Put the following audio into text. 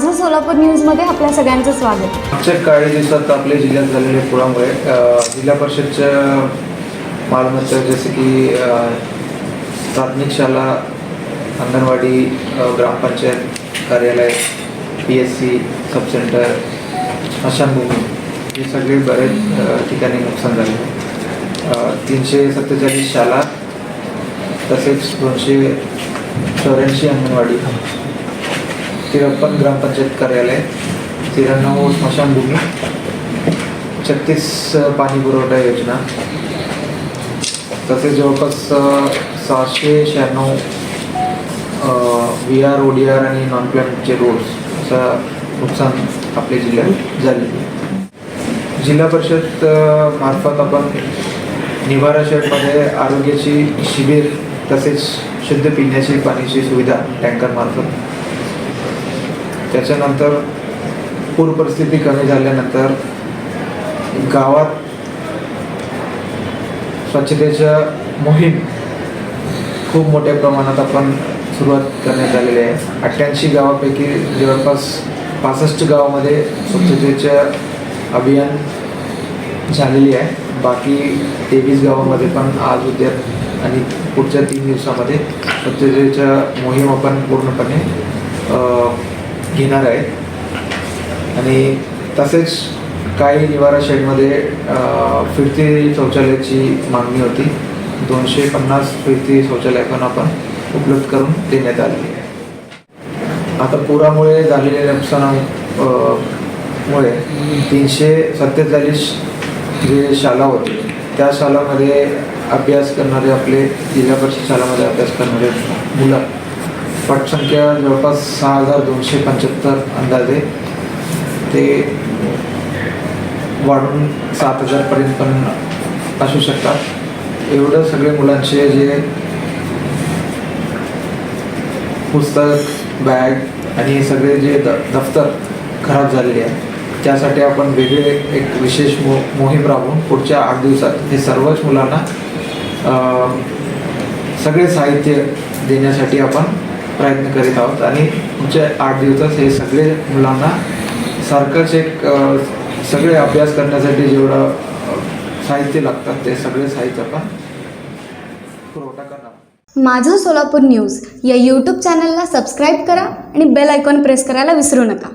माझं सोलापूर न्यूजमध्ये आपल्या सगळ्यांचं स्वागत. मागच्या काही दिवसात आपल्या जिल्ह्यात झालेल्या पुरामुळे अ, जिल्हा परिषदच्या मालमत्ता जसे की अ, प्राथमिक शाळा अंगणवाडी अ, ग्रामपंचायत कार्यालय P S C sub centre स्मशानभूमी हे सगळे बरेच अ, ठिकाणी नुकसान झाले. अ, तीनशे सत्तेचाळीस शाळा तसेच दोनशे चौऱ्याऐंशी अंगणवाडी त्रेपन्न ग्रामपंचायत कार्यालय त्र्याण्णव स्मशानभूमी छत्तीस पाणी पुरवठा योजना. तसेच जवळपास सहाशे शहाण्णव V R O D R आणि नॉन प्लॅनचे रोड्स असं नुकसान आपल्या जिल्ह्यात झाले. जिल्हा परिषद मार्फत आपण निवारा शेडमध्ये आरोग्याची शिबिर तसेच शुद्ध पिण्याची पाण्याची सुविधा टँकरमार्फत त्याच्यानंतर पूर परिस्थिती कमी झाल्यानंतर गावात स्वच्छतेच्या मोहीम खूप मोठ्या प्रमाणात आपण सुरुवात करण्यात आलेली आहे. अठ्ठ्याऐंशी गावापैकी जवळपास पासष्ट गावामध्ये स्वच्छतेच्या अभियान झालेली आहे. बाकी तेवीस गावामध्ये पण आज उद्या आणि पुढच्या तीन दिवसामध्ये स्वच्छतेच्या मोहीम आपण पूर्णपणे घेणार आहे आणि तसेच काही निवारा शेडमध्ये अ, फिरती शौचालयाची मागणी होती. दोनशे पन्नास फिरती शौचालय पण आपण उपलब्ध करून देण्यात आली आहे. आता पुरामुळे झालेल्या नुकसाना मुळे तीनशे सत्तेचाळीस जे शाळा होती त्या शाळामध्ये अभ्यास करणारे आपले जिल्हा परिषद शाळामध्ये अभ्यास करणारे मुलं पटसंख्या जवळपास सहा हजार दोनशे पंच्याहत्तर अंदाजे. ते वाढून सात हजारपर्यंत पण असू शकतात. एवढं सगळे मुलांचे जे पुस्तक बॅग आणि हे सगळे जे द दफ्तर खराब झालेले आहे त्यासाठी आपण वेगळे एक विशेष मो मोहीम राबवून पुढच्या आठ दिवसात हे सर्वच मुलांना सगळे साहित्य देण्यासाठी आपण प्रयत्न करीत आहोत. आणि पुढच्या आठ दिवसात हे सगळे मुलांना सारखंच एक सगळे अभ्यास करण्यासाठी जेवढं साहित्य लागतात ते सगळे साहित्य आपण पुरवठा करणार माझं सोलापूर न्यूज या यूट्यूब चॅनलला सबस्क्राईब करा आणि बेल आयकॉन प्रेस करायला विसरू नका.